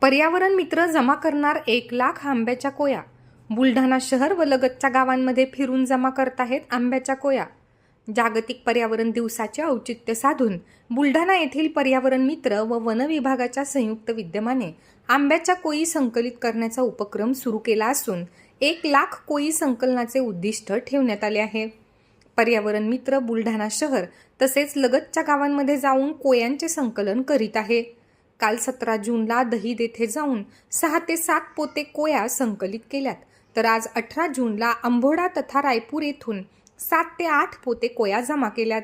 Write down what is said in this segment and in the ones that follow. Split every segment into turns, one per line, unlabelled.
पर्यावरण मित्र जमा करणार एक लाख आंब्याच्या कोया. बुलढाणा शहर व लगतच्या गावांमध्ये फिरून जमा करत आहेत आंब्याच्या कोया. जागतिक पर्यावरण दिवसाचे औचित्य साधून बुलढाणा येथील पर्यावरण मित्र व वन विभागाच्या संयुक्त विद्यमाने आंब्याच्या कोयी संकलित करण्याचा उपक्रम सुरू केला असून एक लाख कोयी संकलनाचे उद्दिष्ट ठेवण्यात आले आहे. पर्यावरण मित्र बुलढाणा शहर तसेच लगतच्या गावांमध्ये जाऊन कोयांचे संकलन करीत आहे. काल सतरा जूनला दहीद येथे जाऊन सहा ते सात पोते कोया संकलित केल्यात. तर आज अठरा जूनला अंबोडा तथा रायपूर येथून सात ते आठ पोते कोया जमा केल्यात.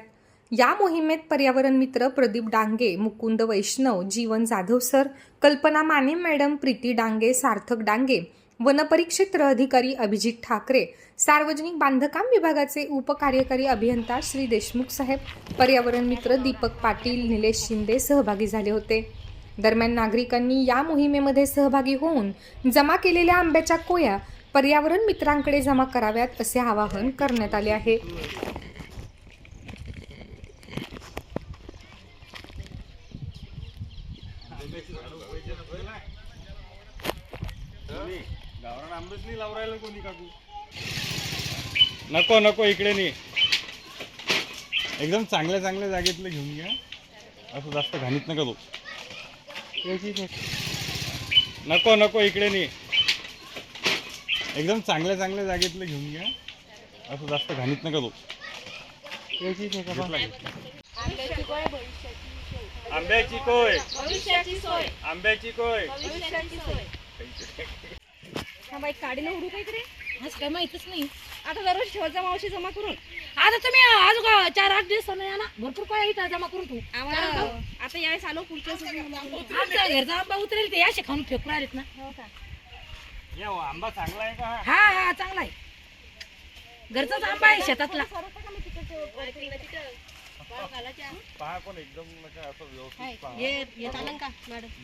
या मोहिमेत पर्यावरण मित्र प्रदीप डांगे मुकुंद वैष्णव जीवन जाधव सर कल्पना माने मॅडम प्रीती डांगे सार्थक डांगे वनपरिक्षेत्र अधिकारी अभिजित ठाकरे सार्वजनिक बांधकाम विभागाचे उपकार्यकारी अभियंता श्री देशमुख साहेब पर्यावरण मित्र दीपक पाटील निलेश शिंदे सहभागी झाले होते. दरम्यान नागरिकांनी या मोहिमेमध्ये सहभागी होऊन जमा केलेल्या आंब्याच्या कोया पर्यावरण मित्रांकडे जमा कराव्यात असे आवाहन करण्यात आले आहे.
नको नको इकडे नाही एकदम चांगल्या चांगल्या जागेतलं घेऊन घ्या. असं जास्त घाणीत नका तो नको नको इकडे नाही एकदम चांगल्या चांगल्या जागेतलं घेऊन घ्या असं जास्त घाणीत नका तो आंब्याची कोय? आंब्याची कोय?
हा बाई काढीला उडू काय इकडे? आज काय माहितच नाही. आता दररोज ठेवायचा मावशी जमा करून. आता तुम्ही आज का चार आठ दिवस नाही ना? भरपूर काय इथं जमा करून तू आम्हाला आता यावेळेस आलो पुढच्या आमच्या घरचा आंबा उतरेल ते असे खाऊन फेकून आलेत ना.
या हो, आंबा चांगला आहे का? हा?
हा हा चांगला आहे. घरचाच आंबा आहे शेतातला.
पहा पण एकदम नका असं व्यवस्थित पहा.
ये चालन का मॅडम?